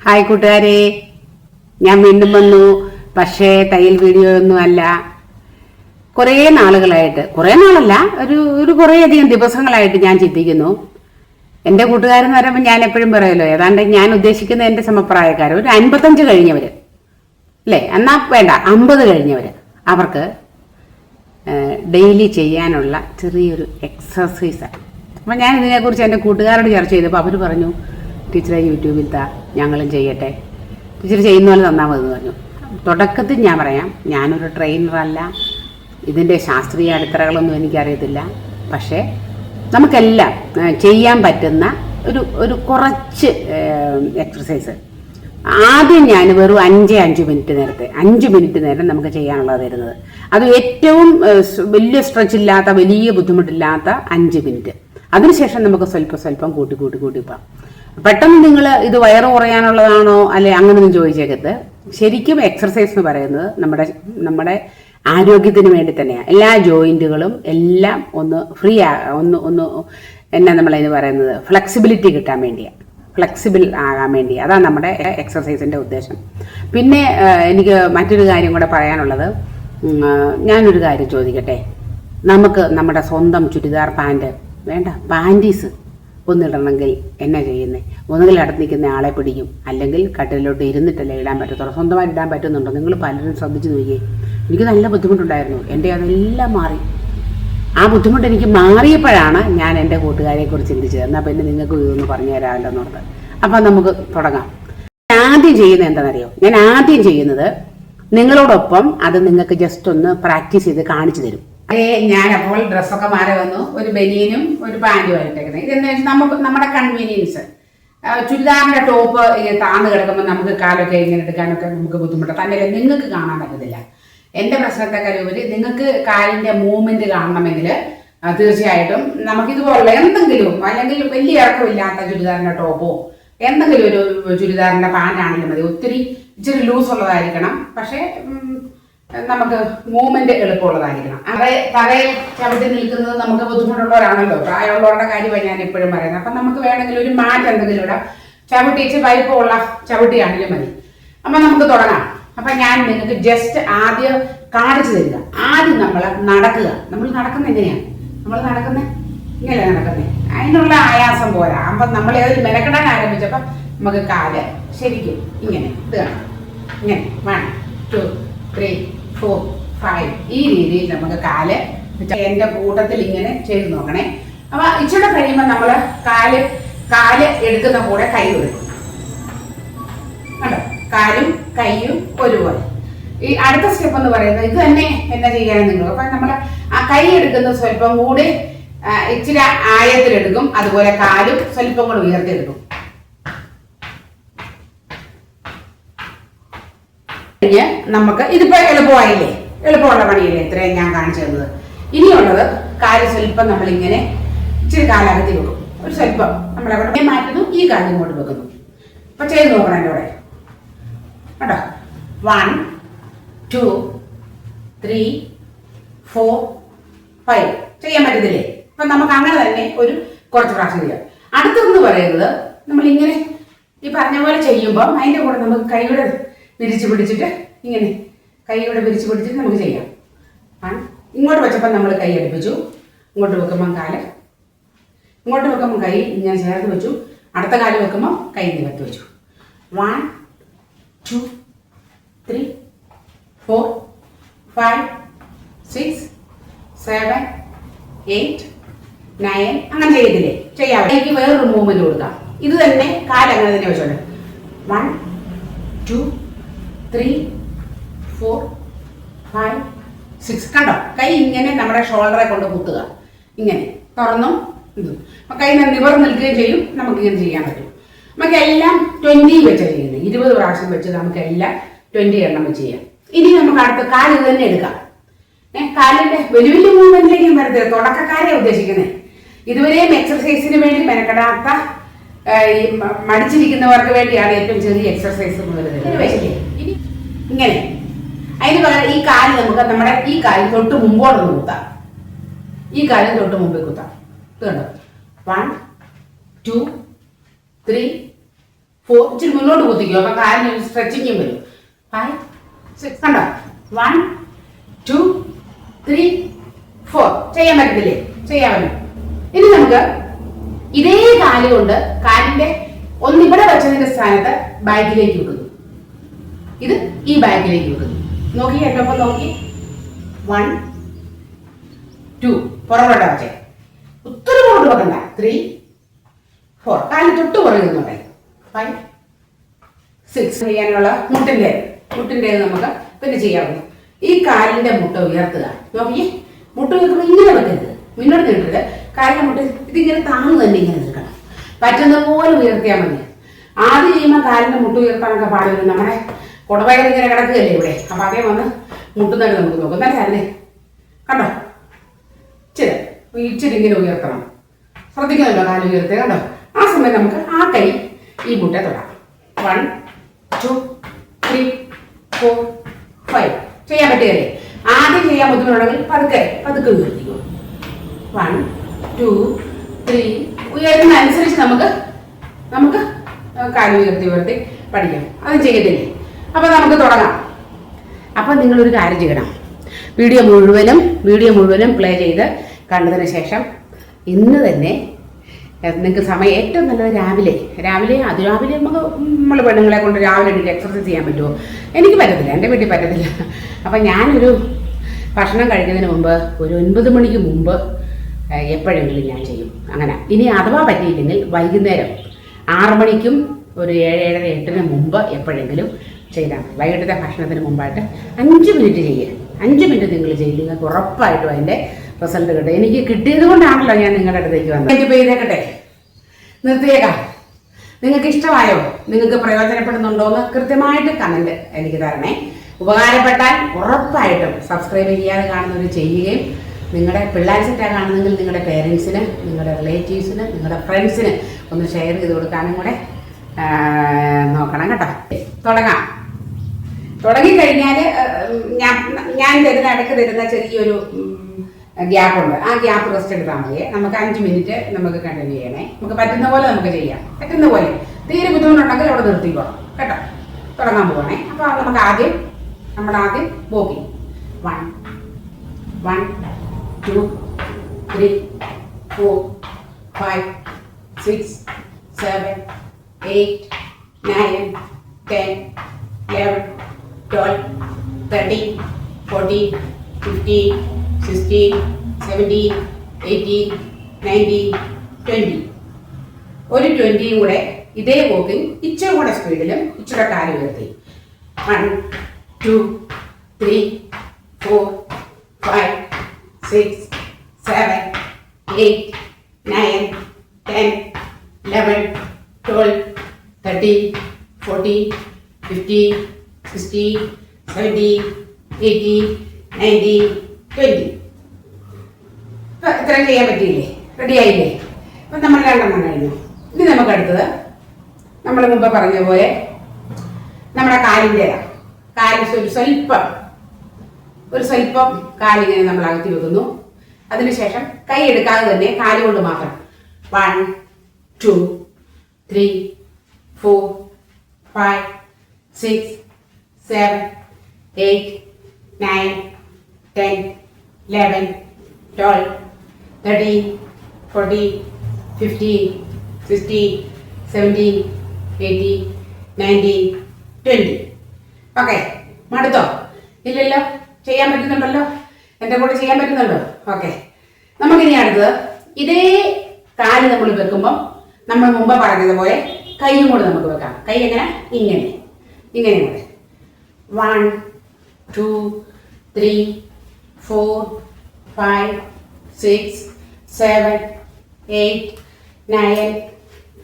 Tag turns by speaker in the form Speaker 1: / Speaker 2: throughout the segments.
Speaker 1: Hi കൂട്ടുകാരെ. ഞാൻ വീണ്ടും വന്നു. പക്ഷേ തയ്യൽ വീഡിയോ ഒന്നും അല്ല. കുറേ നാളുകളായിട്ട് കുറേ നാളല്ല ഒരു ഒരു കുറേ അധികം ദിവസങ്ങളായിട്ട് ഞാൻ ചിന്തിക്കുന്നു. എന്റെ കൂട്ടുകാരെന്ന് പറയുമ്പോൾ ഞാൻ എപ്പോഴും പറയുമല്ലോ ഏതാണ്ട് ഞാൻ ഉദ്ദേശിക്കുന്ന എന്റെ സമപ്രായക്കാർ ഒരു അൻപത്തഞ്ച് കഴിഞ്ഞവർ അല്ലേ? എന്നാ വേണ്ട അമ്പത് കഴിഞ്ഞവർ അവർക്ക് ഡെയിലി ചെയ്യാനുള്ള ചെറിയൊരു എക്സസൈസാണ് അപ്പം ഞാൻ ഇതിനെക്കുറിച്ച് എന്റെ കൂട്ടുകാരോട് ചർച്ച ചെയ്തപ്പോൾ അവർ പറഞ്ഞു ടീച്ചറെ യൂട്യൂബിൽ താ ഞങ്ങളും ചെയ്യട്ടെ. ടീച്ചർ ചെയ്യുന്ന പോലെ തന്നാൽ മതി പറഞ്ഞു. തുടക്കത്തിൽ ഞാൻ പറയാം ഞാനൊരു ട്രെയിനറല്ല ഇതിന്റെ ശാസ്ത്രീയ അടിത്തറകളൊന്നും എനിക്കറിയത്തില്ല. പക്ഷേ നമുക്കെല്ലാം ചെയ്യാൻ പറ്റുന്ന ഒരു ഒരു കുറച്ച് എക്സസൈസ് ആദ്യം ഞാൻ വെറും അഞ്ച് അഞ്ച് മിനിറ്റ് നേരത്തെ അഞ്ച് മിനിറ്റ് നേരം നമുക്ക് ചെയ്യാനുള്ളത് തരുന്നത്. അത് ഏറ്റവും വലിയ സ്ട്രെച്ച് ഇല്ലാത്ത വലിയ ബുദ്ധിമുട്ടില്ലാത്ത അഞ്ച് മിനിറ്റ്. അതിനുശേഷം നമുക്ക് സ്വല്പം സ്വല്പം കൂട്ടി കൂട്ടി കൂട്ടി പോകാം. പെട്ടെന്ന് നിങ്ങൾ ഇത് വയറ് കുറയാനുള്ളതാണോ അല്ലെ അങ്ങനെയൊന്നും ചോദിച്ചേക്കരുത് ശരിക്കും എക്സർസൈസ് എന്ന് പറയുന്നത് നമ്മുടെ നമ്മുടെ ആരോഗ്യത്തിന് വേണ്ടി തന്നെയാണ് എല്ലാ ജോയിന്റുകളും എല്ലാം ഒന്ന് ഫ്രീ ആ ഒന്ന് ഒന്ന് എന്നാ നമ്മളതിന് പറയുന്നത്? ഫ്ലെക്സിബിലിറ്റി കിട്ടാൻ വേണ്ടിയാണ് ഫ്ലെക്സിബിൾ ആകാൻ വേണ്ടി അതാണ് നമ്മുടെ എക്സർസൈസിന്റെ ഉദ്ദേശം. പിന്നെ എനിക്ക് മറ്റൊരു കാര്യം കൂടെ പറയാനുള്ളത്. ഞാനൊരു കാര്യം ചോദിക്കട്ടെ? നമുക്ക് നമ്മുടെ സ്വന്തം ചുരിദാർ പാന്റ് വേണ്ട പാന്റീസ് ഒന്നിടണമെങ്കിൽ എന്നാ ചെയ്യുന്നത് ഒന്നുകിൽ അടുത്ത് നിൽക്കുന്ന ആളെ പിടിക്കും. അല്ലെങ്കിൽ കട്ടിലോട്ട് ഇരുന്നിട്ടല്ലേ ഇടാൻ പറ്റത്തുള്ളൂ സ്വന്തമായി ഇടാൻ പറ്റുന്നുണ്ടോ? നിങ്ങൾ പലരും ശ്രദ്ധിച്ചു നോക്കിയേ. എനിക്ക് നല്ല ബുദ്ധിമുട്ടുണ്ടായിരുന്നു. എന്റെ അതെല്ലാം മാറി. ആ ബുദ്ധിമുട്ട് എനിക്ക് മാറിയപ്പോഴാണ് ഞാൻ എന്റെ കൂട്ടുകാരെ കുറിച്ച് ചിന്തിച്ചത്. എന്നാൽ പിന്നെ നിങ്ങൾക്ക് ഇതൊന്ന് പറഞ്ഞു തരാമല്ലോ എന്നോർത്ത് അപ്പം നമുക്ക് തുടങ്ങാം. ആദ്യം ചെയ്യുന്നത് എന്താണെന്നറിയോ? ഞാൻ ആദ്യം ചെയ്യുന്നത് നിങ്ങളോടൊപ്പം അത് നിങ്ങൾക്ക് ജസ്റ്റ് ഒന്ന് പ്രാക്ടീസ് ചെയ്ത് കാണിച്ചു തരും. അതേ ഞാൻ അപ്പോൾ ഡ്രസ്സൊക്കെ മാറി വന്നു. ഒരു ബനിയനും ഒരു പാന്റും ആയിട്ടേക്കുന്നത് ഇതെന്ന് വെച്ചാൽ നമുക്ക് നമ്മുടെ കൺവീനിയൻസ് ചുരിദാറിന്റെ ടോപ്പ് ഇങ്ങനെ താന്ന് കിടക്കുമ്പോൾ നമുക്ക് കാലൊക്കെ ഇങ്ങനെ എടുക്കാനൊക്കെ നമുക്ക് ബുദ്ധിമുട്ടാണ് തന്നെ നിങ്ങൾക്ക് കാണാൻ പറ്റത്തില്ല. എന്റെ പ്രശ്നത്തെക്കാൾ ഉപരി നിങ്ങൾക്ക് കാലിന്റെ മൂവ്മെന്റ് കാണണമെങ്കിൽ തീർച്ചയായിട്ടും നമുക്കിതുപോലുള്ള എന്തെങ്കിലും അല്ലെങ്കിൽ വലിയ ഇറക്കമില്ലാത്ത ചുരിദാറിന്റെ ടോപ്പോ എന്തെങ്കിലും ഒരു ചുരിദാറിന്റെ പാന്റാണെങ്കിലും മതി. ഒത്തിരി ഇച്ചിരി ലൂസ് ഉള്ളതായിരിക്കണം. പക്ഷേ നമുക്ക് മൂവ്മെന്റ് എളുപ്പമുള്ളതായിരിക്കണം. അതെ തറയിൽ ചവിട്ടി നിൽക്കുന്നത് നമുക്ക് ബുദ്ധിമുട്ടുള്ളവരാണല്ലോ. പ്രായമുള്ളവരുടെ കാര്യമാണ് ഞാൻ എപ്പോഴും പറയുന്നത്. അപ്പം നമുക്ക് വേണമെങ്കിൽ ഒരു മാറ്റ് എന്തെങ്കിലും ഇടാം. ചവിട്ടിച്ച് വലിപ്പമുള്ള ചവിട്ടിയാണെങ്കിലും മതി. അപ്പം നമുക്ക് തുടങ്ങാം. അപ്പം ഞാൻ നിങ്ങൾക്ക് ജസ്റ്റ് ആദ്യം കാണിച്ചു തരിക. ആദ്യം നമ്മൾ നടക്കുക. നമ്മൾ നടക്കുന്ന എങ്ങനെയാണ്? നമ്മൾ നടക്കുന്നത്? ഇങ്ങനെ നടക്കുന്നത്? അതിനുള്ള ആയാസം പോരാ. അപ്പം നമ്മൾ ഏതൊരു മെനക്കെടാൻ ആരംഭിച്ചപ്പോൾ നമുക്ക് കാൽ ശരിക്കും ഇങ്ങനെ. ഇത് കാണാം. ഇങ്ങനെ. One two three four five ഈ രീതിയിൽ നമുക്ക് കാൽ എന്റെ കൂട്ടത്തിൽ ഇങ്ങനെ ചെയ്ത് നോക്കണേ. അപ്പൊ ഇച്ചിരി കഴിയുമ്പോൾ നമ്മൾ കാൽ കാൽ എടുക്കുന്ന കൂടെ കൈ കൊടുക്കും. കാലും കൈയും ഒരുപോലെ. ഈ അടുത്ത സ്റ്റെപ്പ് എന്ന് പറയുന്നത് ഇത് തന്നെ എന്നാ ചെയ്യാൻ നിങ്ങൾ? അപ്പൊ നമ്മൾ ആ കൈ എടുക്കുന്ന സ്വല്പം കൂടി ഇച്ചിരി ആയത്തിലെടുക്കും. അതുപോലെ കാലും സ്വല്പം കൂടി ഉയർത്തിയെടുക്കും കഴിഞ്ഞ് നമുക്ക് ഇതിപ്പോ എളുപ്പമായില്ലേ? എളുപ്പമുള്ള പണിയല്ലേ? ഇത്രയും ഞാൻ കാണിച്ചു തന്നത്. ഇനിയുള്ളത് കാൽ സ്വല്പം നമ്മളിങ്ങനെ ഇച്ചിരി കാലകത്തി വെക്കും. ഒരു സ്വല്പം നമ്മളവിടെ മാറ്റുന്നു ഈ കാര്യം ഇങ്ങോട്ട് വെക്കുന്നു. അപ്പൊ ചെയ്ത് നോക്കണം എന്റെ കൂടെ. കേട്ടോ one two three four five ചെയ്യാൻ പറ്റത്തില്ലേ? അപ്പൊ നമുക്ക് അങ്ങനെ തന്നെ ഒരു കുറച്ച് പ്രാവശ്യം ചെയ്യാം. അടുത്തെന്ന് പറയുന്നത് നമ്മൾ ഇങ്ങനെ ഈ പറഞ്ഞ പോലെ ചെയ്യുമ്പോൾ അതിന്റെ കൂടെ നമുക്ക് കൈയുടെ വിരിച്ച് പിടിച്ചിട്ട് ഇങ്ങനെ കൈയോടെ പിരിച്ചു പിടിച്ചിട്ട് നമുക്ക് ചെയ്യാം. ആ ഇങ്ങോട്ട് വെച്ചപ്പോൾ നമ്മൾ കൈ അടുപ്പിച്ചു. ഇങ്ങോട്ട് വെക്കുമ്പം കാൽ. ഇങ്ങോട്ട് വെക്കുമ്പോൾ കൈ ഞാൻ ചേർത്ത് വെച്ചു. അടുത്ത കാൽ വെക്കുമ്പോൾ കൈ നിവർത്തി വെച്ചു. One two three four five six seven eight nine അങ്ങനെ ചെയ്തില്ലേ ചെയ്യാം. എനിക്ക് വേറൊരു മൂവ്മെന്റ് കൊടുക്കാം. ഇത് തന്നെ കാലങ്ങനെ തന്നെ വെച്ചോളൂ one two three four five six കണ്ടോ? കൈ ഇങ്ങനെ നമ്മുടെ ഷോൾഡറെ കൊണ്ട് കുത്തുക. ഇങ്ങനെ. തുറന്നും ഇതും. അപ്പം കൈ നിവർന്ന് നിൽക്കുകയും ചെയ്യും. നമുക്ക് ഇങ്ങനെ ചെയ്യാൻ പറ്റും. നമുക്ക് എല്ലാം ട്വന്റി വെച്ച് ചെയ്യുന്നത് ഇരുപത് പ്രാവശ്യം വെച്ച് നമുക്ക് എല്ലാം ട്വന്റി എണ്ണം വെച്ച് ചെയ്യാം. ഇനി നമുക്ക് അടുത്ത കാൽ ഇത് തന്നെ എടുക്കാം. ഏഹ് കാലിന്റെ വലിയ വലിയ മൂവ്മെന്റിലേക്കും വരത്തില്ല. തുടക്കക്കാരെ ഉദ്ദേശിക്കുന്നത് ഇതുവരെയും എക്സർസൈസിന് വേണ്ടി മെനക്കെടാത്ത ഈ മടിച്ചിരിക്കുന്നവർക്ക് വേണ്ടിയാണ് ഏറ്റവും ചെറിയ എക്സർസൈസ് ഇനി ഇങ്ങനെ. അതിന് പകരം ഈ കാൽ നമുക്ക് നമ്മുടെ ഈ കാലിൽ തൊട്ട് മുമ്പോട്ട് കുത്താം. ഈ കാലിൽ തൊട്ട് മുമ്പിൽ കുത്താം. കണ്ടോ? വൺ ടു ത്രീ ഫോർ ഇച്ചിരി മുന്നോട്ട് കുത്തിക്കോ. അപ്പൊ കാലിന് സ്ട്രെച്ചിങ്ങും വരും. ഫൈവ് സിക്സ് കണ്ടോ? വൺ ടു ത്രീ ഫോർ ചെയ്യാൻ പറ്റത്തില്ലേ? ചെയ്യാൻ പറ്റും. ഇനി നമുക്ക് ഇതേ കാൽ കൊണ്ട് കാലിന്റെ ഒന്നിവിടെ വെച്ചതിന്റെ സ്ഥാനത്ത് ബാക്കിലേക്ക് വെക്കുന്നു. ഇത് ഈ ബാക്കിലേക്ക് വെക്കുന്നു. നോക്കി കേട്ടപ്പോ നോക്കി. വൺ ടു പുറകോട്ട് വെച്ചേ ഒത്തിരി കൊണ്ട് വെക്കണ്ട. ത്രീ ഫോർ കാൽ തൊട്ട് പുറകുന്നുണ്ട് ഫൈവ് സിക്സ് ചെയ്യാനുള്ള? മുട്ടിന്റെ മുട്ടിന്റെ നമുക്ക് പിന്നെ ചെയ്യാവുന്നു ഈ കാലിന്റെ മുട്ട ഉയർത്തുക. നോക്കിയേ. മുട്ട ഉയർത്തുമ്പോൾ ഇങ്ങനെ വെക്കരുത്. മുന്നോട്ട് നീട്ടരുത്. കാലിന്റെ മുട്ട ഇതിങ്ങനെ താങ്ങു തന്നെ ഇങ്ങനെ നിൽക്കണം. പറ്റുന്ന പോലെ ഉയർത്തിയാൽ മതി. ആദ്യം ചെയ്യുമ്പോൾ കാലിന്റെ മുട്ട ഉയർത്താനൊക്കെ പാടില്ല നമ്മുടെ കുടവയർ ഇങ്ങനെ കിടക്കുകയല്ലേ ഇവിടെ? അപ്പൊ അതേ വന്ന് മുട്ടുന്നതായിട്ട് നമുക്ക് നോക്കും. നല്ല അല്ലേ? കണ്ടോ? ഇച്ചിരി ഇച്ചിരി ഇങ്ങനെ ഉയർത്തണം. ശ്രദ്ധിക്കുന്നുണ്ടോ കാൽ ഉയർത്തുക കണ്ടോ? ആ സമയം നമുക്ക് ആ കൈ ഈ മുട്ടെ തൊടാം. One two three four five ചെയ്യാൻ പറ്റുകയല്ലേ? ആദ്യം ചെയ്യാൻ ബുദ്ധിമുട്ടുണ്ടെങ്കിൽ പതുക്കെ പതുക്കെ ഉയർത്തിക്കോ. വൺ ടു ത്രീ ഉയരുന്ന അനുസരിച്ച് നമുക്ക് നമുക്ക് കാൽ ഉയർത്തി ഉയർത്തി പഠിക്കാം. അത് ചെയ്യത്തില്ലേ? അപ്പൊ നമുക്ക് തുടങ്ങാം. അപ്പൊ നിങ്ങളൊരു കാര്യം ചെയ്യണം. വീഡിയോ മുഴുവനും വീഡിയോ മുഴുവനും പ്ലേ ചെയ്ത് കണ്ടതിന് ശേഷം ഇന്ന് തന്നെ നിങ്ങൾക്ക് സമയം ഏറ്റവും നല്ലത് രാവിലെ രാവിലെ അതിരാവിലെ നമുക്ക് നമ്മൾ പെണ്ണുങ്ങളെ കൊണ്ട് രാവിലെ എണീറ്റ് എക്സർസൈസ് ചെയ്യാൻ പറ്റുമോ? എനിക്ക് പറ്റത്തില്ല എന്റെ വീട്ടിൽ പറ്റത്തില്ല. അപ്പം ഞാനൊരു ഭക്ഷണം കഴിക്കുന്നതിന് മുമ്പ് ഒരു ഒൻപത് മണിക്ക് മുമ്പ് എപ്പോഴെങ്കിലും ഞാൻ ചെയ്യും. അങ്ങനെ. ഇനി അഥവാ പറ്റിയില്ലെങ്കിൽ വൈകുന്നേരം ആറ് മണിക്കും ഒരു ഏഴ് ഏഴര എട്ടിന് മുമ്പ് എപ്പോഴെങ്കിലും ചെയ്താൽ മതി വൈകിട്ടത്തെ ഭക്ഷണത്തിന് മുമ്പായിട്ട് അഞ്ച് മിനിറ്റ് ചെയ്യുക അഞ്ച് മിനിറ്റ് നിങ്ങൾ ചെയ്യും. നിങ്ങൾക്ക് ഉറപ്പായിട്ടും അതിന്റെ റിസൾട്ട് കിട്ടും. എനിക്ക് കിട്ടിയത് കൊണ്ടാണല്ലോ ഞാൻ നിങ്ങളുടെ അടുത്തേക്ക് വന്നത്. എനിക്ക് ചെയ്തേക്കട്ടെ നിർത്തിയേക്കാം. നിങ്ങൾക്ക് ഇഷ്ടമായോ? നിങ്ങൾക്ക് പ്രയോജനപ്പെടുന്നുണ്ടോ എന്ന് കൃത്യമായിട്ട് കമന്റ് എനിക്ക് തരണേ. ഉപകാരപ്പെട്ടാൽ ഉറപ്പായിട്ടും സബ്സ്ക്രൈബ് ചെയ്യാതെ കാണുന്നവർ ചെയ്യുകയും നിങ്ങളുടെ പിള്ളേർ സെറ്റാ കാണുന്നെങ്കിൽ നിങ്ങളുടെ പേരൻസിന് നിങ്ങളുടെ റിലേറ്റീവ്സിന് നിങ്ങളുടെ ഫ്രണ്ട്സിന് ഒന്ന് ഷെയർ ചെയ്ത് കൊടുക്കാനും കൂടെ നോക്കണം കേട്ടോ. തുടങ്ങാം. തുടങ്ങിക്കഴിഞ്ഞാൽ ഞാൻ ഞാൻ തരുന്ന ഇടയ്ക്ക് തരുന്ന ചെറിയൊരു ഗ്യാപ്പ് ഉണ്ട് ആ ഗ്യാപ്പ് റെസ്റ്റ് എടുത്താൽ മതി. നമുക്ക് അഞ്ച് മിനിറ്റ് നമുക്ക് കണ്ടിന്യൂ ചെയ്യണേ. നമുക്ക് പറ്റുന്ന പോലെ നമുക്ക് ചെയ്യാം. പറ്റുന്ന പോലെ. തീരെ ബുദ്ധിമുട്ടുണ്ടെങ്കിൽ അവിടെ നിർത്തിക്കോളാം കേട്ടോ? തുടങ്ങാൻ പോകണേ അപ്പോൾ നമുക്ക് ആദ്യം നമ്മുടെ ആദ്യം walking one one two three four five six seven eight nine ten eleven twelve thirteen fourteen fifteen sixteen seventeen eighteen nineteen twenty ഒരു ട്വന്റിയും കൂടെ ഇതേ പോക്കിൽ ഇച്ചിരി കൂടെ സ്പീഡിലും ഇച്ചിരി കാര്യം ഉയർത്തി. One two three four five six seven eight nine ten eleven twelve thirteen fourteen fifteen sixteen seventeen eighty ninety twenty ഇപ്പം ഇത്രയും ചെയ്യാൻ പറ്റിയില്ലേ? റെഡി ആയില്ലേ? അപ്പം നമ്മൾ രണ്ടെണ്ണം കഴിഞ്ഞു. ഇനി നമുക്ക് അടുത്തത് നമ്മൾ മുമ്പ് പറഞ്ഞ പോലെ നമ്മുടെ കാലിന്റെ കാലിൽ ഒരു സ്വല്പം ഒരു സ്വല്പം കാലിങ്ങനെ നമ്മൾ അകത്തി വെക്കുന്നു. അതിനുശേഷം കൈ എടുക്കാതെ തന്നെ കാൽ കൊണ്ട് മാത്രം. One two three four five six seven eight, nine, ten, eleven, twelve, thirteen, fourteen, fifteen, sixteen, seventeen, eighteen, nineteen, twenty. Okay മടുത്തോ? ഇല്ലല്ലോ? ചെയ്യാൻ പറ്റുന്നുണ്ടല്ലോ? എന്റെ കൂടെ ചെയ്യാൻ പറ്റുന്നുണ്ടോ? ഓക്കെ. നമുക്കിനി അടുത്തത്. ഇതേ കാൽ നമ്മൾ വെക്കുമ്പം നമ്മൾ മുമ്പ് പറഞ്ഞതുപോലെ കൈയും കൂടെ നമുക്ക് വെക്കാം. കൈ എങ്ങനെ? ഇങ്ങനെ. ഇങ്ങനെ കൂടെ. One two three four five six seven eight nine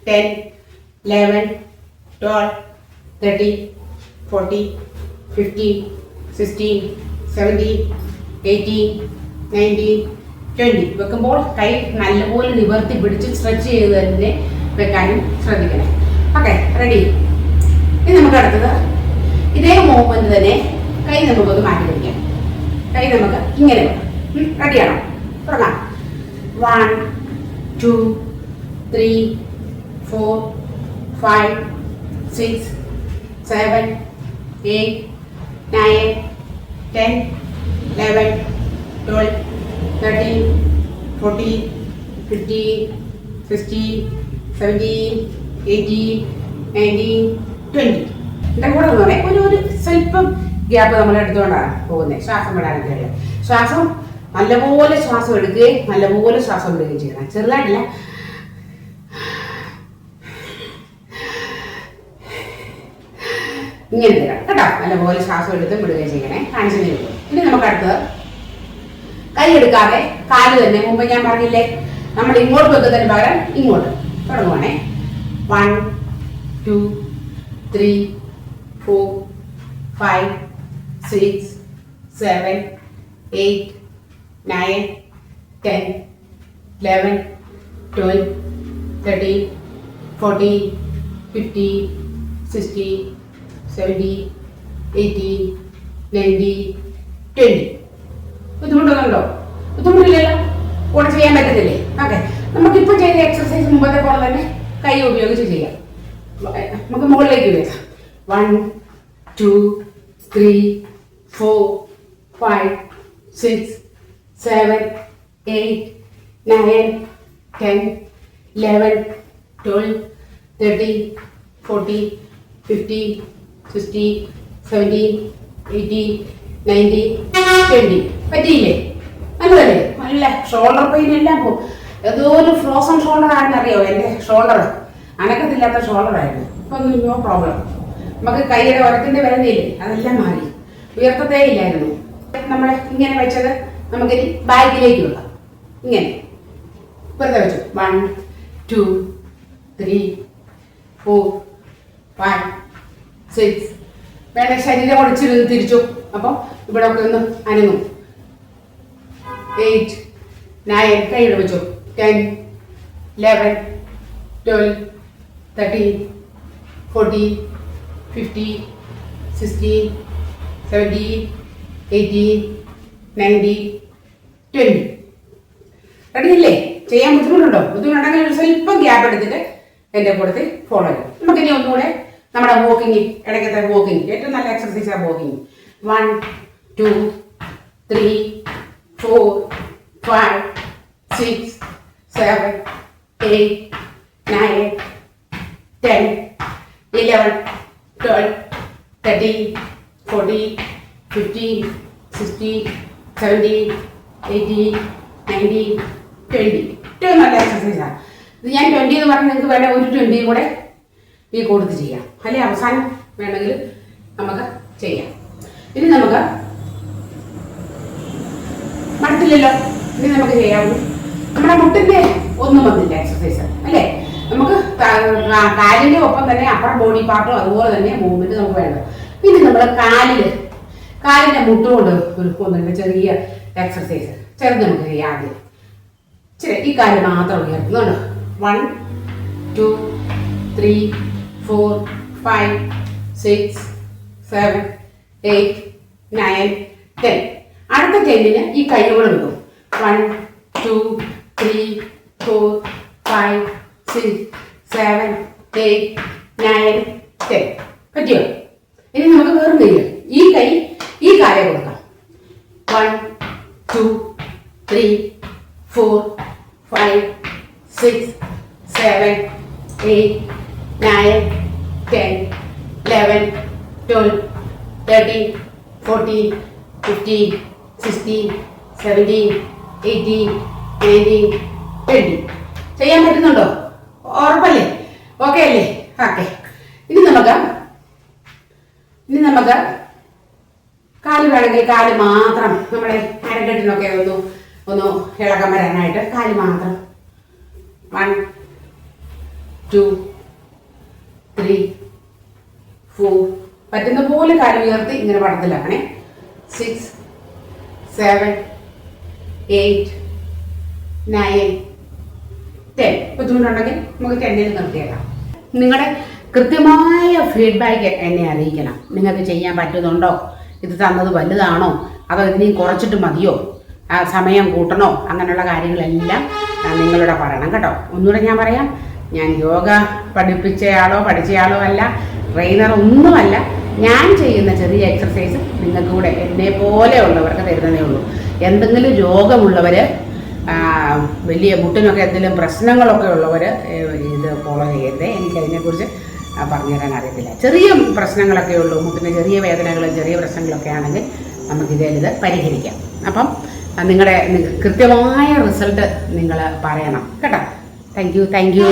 Speaker 1: ten eleven twelve thirteen fourteen fifteen sixteen seventeen eighteen nineteen twenty വെക്കുമ്പോൾ കൈ നല്ലപോലെ നിവർത്തി പിടിച്ച് സ്ട്രെച്ച് ചെയ്ത് തന്നെ വെക്കാനും ശ്രദ്ധിക്കണം. ഓക്കെ റെഡി ഇനി നമുക്ക് അടുത്തത് ഇതേ മൂവ്മെന്റ് തന്നെ കൈ നമുക്കൊന്ന് മാറ്റി പിടിക്കാം. കൈ നമുക്ക് ഇങ്ങനെ റെഡിയാണോ തുടങ്ങാം. One two three four five six seven eight nine ten eleven twelve thirteen fourteen fifteen sixteen seventeen eighteen nineteen twenty എന്റെ കൂടെ എന്ന് പറയാം ഒരു ഒരു സ്വല്പം ഗ്യാപ്പ് നമ്മൾ എടുത്തുകൊണ്ടാണ് പോകുന്നത് ശ്വാസം വിടാനൊക്കെ ഉള്ളത്. ശ്വാസം നല്ലപോലെ ശ്വാസം എടുക്കുകയും നല്ലപോലെ ശ്വാസം വിടുകയും ചെയ്യണം. ചെറുതായിട്ടില്ല. ഇങ്ങനെ തരാം കേട്ടോ? നല്ലപോലെ ശ്വാസം എടുത്ത് വിടുകയും ചെയ്യണേ. കാണിച്ചു ഇനി നമുക്ക് അടുത്തത് കൈ എടുക്കാതെ കാൽ തന്നെ. മുമ്പ് ഞാൻ പറഞ്ഞില്ലേ നമ്മൾ ഇങ്ങോട്ട് വെക്കുന്നതിന് പകരം ഇങ്ങോട്ട്. തുടങ്ങുവാണേ. One two three four five six seven eight nine ten eleven twelve thirteen fourteen fifteen sixteen seventeen eighteen nineteen twenty ബുദ്ധിമുട്ടൊന്നുണ്ടോ? ബുദ്ധിമുട്ടില്ലല്ലോ? കൂടെ ചെയ്യാൻ പറ്റത്തില്ലേ? ഓക്കെ. നമുക്കിപ്പോൾ ചെയ്ത എക്സസൈസ് മുമ്പത്തെ പോലെ തന്നെ കൈ ഉപയോഗിച്ച് ചെയ്യാം. നമുക്ക് മുകളിലേക്ക് ഉയർത്താം one two three four five six seven eight nine ten eleven twelve thirteen fourteen fifteen sixteen seventeen eighteen nineteen twenty പറ്റിയില്ലേ? നല്ലതല്ലേ? നല്ല. ഷോൾഡർ പെയിൻ എല്ലാം പോകും. ഏതോ ഒരു ഫ്രോസൺ ഷോൾഡർ ആണെന്ന് അറിയോ എന്റെ? ഷോൾഡർ അനക്കത്തില്ലാത്ത ഷോൾഡർ ആയിരുന്നു. ഇപ്പം നോ പ്രോബ്ലം നമുക്ക് കൈയുടെ ഉറക്കിന്റെ വരുന്നില്ലേ? അതെല്ലാം മാറി. ഉയർത്തത്തേ ഇല്ലായിരുന്നു. നമ്മൾ ഇങ്ങനെ വെച്ചത് നമുക്കിനി ബാഗിലേക്ക് വെക്കാം. ഇങ്ങനെ. വെറുതെ വെച്ചു. One two three four five six വേണ്ട ശരീരം ഒളിച്ചിരുന്ന് തിരിച്ചു. അപ്പോൾ ഇവിടെ ഒക്കെ ഒന്ന് അനങ്ങും. എയ്റ്റ് നയൻ കൈയുടെ വെച്ചു. Ten eleven twelve thirteen fourteen fifteen sixteen seventeen eighteen nineteen twenty റെഡിയല്ലേ? ചെയ്യാൻ ബുദ്ധിമുട്ടുണ്ടോ? ബുദ്ധിമുട്ടുണ്ടെങ്കിൽ ഒരു സ്വല്പം ഗ്യാപ്പ് എടുത്തിട്ട് എന്റെ കൂടത്തിൽ ഫോളോ ചെയ്യും. നമുക്കിനി ഒന്നുകൂടെ നമ്മുടെ വോക്കിംഗ് ഇടയ്ക്കത്തെ വോക്കിംഗ് ഏറ്റവും നല്ല എക്സർസൈസാണ് walking one two three four five six seven eight nine ten eleven twelve thirteen fourteen fifteen sixteen seventeen eighteen nineteen twenty ഏറ്റവും നല്ല എക്സസൈസാണ് ഇത് ഞാൻ ട്വന്റി എന്ന് പറഞ്ഞാൽ നിങ്ങൾക്ക് വേണേൽ ഒരു ട്വന്റിയും കൂടെ ഈ കൊടുത്ത് ചെയ്യാം. അല്ലെ? അവസാനം വേണമെങ്കിൽ നമുക്ക് ചെയ്യാം. ഇനി നമുക്ക് മടുത്തില്ലല്ലോ? ഇനി നമുക്ക് ചെയ്യാവുള്ളൂ നമ്മുടെ മുട്ടിന്റെ ഒന്നും വന്നില്ല എക്സസൈസ് അല്ലേ? നമുക്ക് കാലിന്റെ ഒപ്പം തന്നെ അപ്പർ ബോഡി പാർട്ടും അതുപോലെ തന്നെ മൂവ്മെന്റ് നമുക്ക് വേണം. പിന്നെ നമ്മൾ കാലിൽ കാലിന്റെ മുട്ടുകൊണ്ട് ഒരു ഒന്നുണ്ട് ചെറിയ എക്സസൈസ് ചെറുത് നമുക്ക് ചെയ്യാം ആദ്യം. ഈ കാൽ മാത്രം ഉയർത്തുന്നുണ്ട് one two three four five six seven eight nine ten അടുത്ത ടെന്നിന് ഈ കൈ കൂടെ വെക്കും one two three four five six seven eight nine ten പറ്റിയോ? ഇനി നമുക്ക് വേറും ചെയ്യാം ഈ കൈ ഈ കാലെ കൊടുക്കാം. One two three four five six seven eight nine ten eleven twelve thirteen fourteen fifteen sixteen seventeen eighteen nineteen twenty ചെയ്യാൻ പറ്റുന്നുണ്ടോ? ഉറപ്പല്ലേ ഓക്കെ അല്ലേ? ഓക്കെ ഇനി നമുക്ക് ഇനി നമുക്ക് കാൽ വേണമെങ്കിൽ കാൽ മാത്രം നമ്മളെ അരക്കെട്ടിനൊക്കെ ഒന്ന് ഒന്ന് ഇളക്കം വരാനായിട്ട് കാൽ മാത്രം. വൺ ടു ത്രീ ഫോർ പറ്റുന്ന പോലെ കാൽ ഉയർത്തി ഇങ്ങനെ പടത്തിലാക്കണേ. Six seven eight nine ten ബുദ്ധിമുട്ടുണ്ടെങ്കിൽ നമുക്ക് ടെന്നിൽ നിർത്തിയേക്കാം. നിങ്ങളുടെ കൃത്യമായ ഫീഡ്ബാക്ക് എന്നെ അറിയിക്കണം. നിങ്ങൾക്ക് ചെയ്യാൻ പറ്റുന്നുണ്ടോ? ഇത് തന്നത് വലുതാണോ? അതോ ഇതിനെയും കുറച്ചിട്ട് മതിയോ? ആ സമയം കൂട്ടണോ? അങ്ങനെയുള്ള കാര്യങ്ങളെല്ലാം നിങ്ങളോട് പറയണം കേട്ടോ. ഒന്നുകൂടെ ഞാൻ പറയാം. ഞാൻ യോഗ പഠിപ്പിച്ചയാളോ പഠിച്ചയാളോ അല്ല ട്രെയിനർ ഒന്നുമല്ല. ഞാൻ ചെയ്യുന്ന ചെറിയ എക്സർസൈസ് നിങ്ങൾക്ക് കൂടെ എന്നെ പോലെയുള്ളവർക്ക് തരുന്നതേ ഉള്ളൂ. എന്തെങ്കിലും രോഗമുള്ളവർ വലിയ മുട്ടിനൊക്കെ എന്തെങ്കിലും പ്രശ്നങ്ങളൊക്കെ ഉള്ളവർ ഇത് ഫോളോ ചെയ്യരുത്. എനിക്കതിനെക്കുറിച്ച് പറഞ്ഞുതരാൻ അറിയത്തില്ല. ചെറിയ പ്രശ്നങ്ങളൊക്കെ ഉള്ളൂ. മുട്ടിന് ചെറിയ വേദനകളും ചെറിയ പ്രശ്നങ്ങളൊക്കെ ആണെങ്കിൽ നമുക്ക് ഇതിൽ പരിഹരിക്കാം. അപ്പം നിങ്ങളുടെ കൃത്യമായ റിസൾട്ട് നിങ്ങൾ പറയണം. കേട്ടോ? Thank you thank you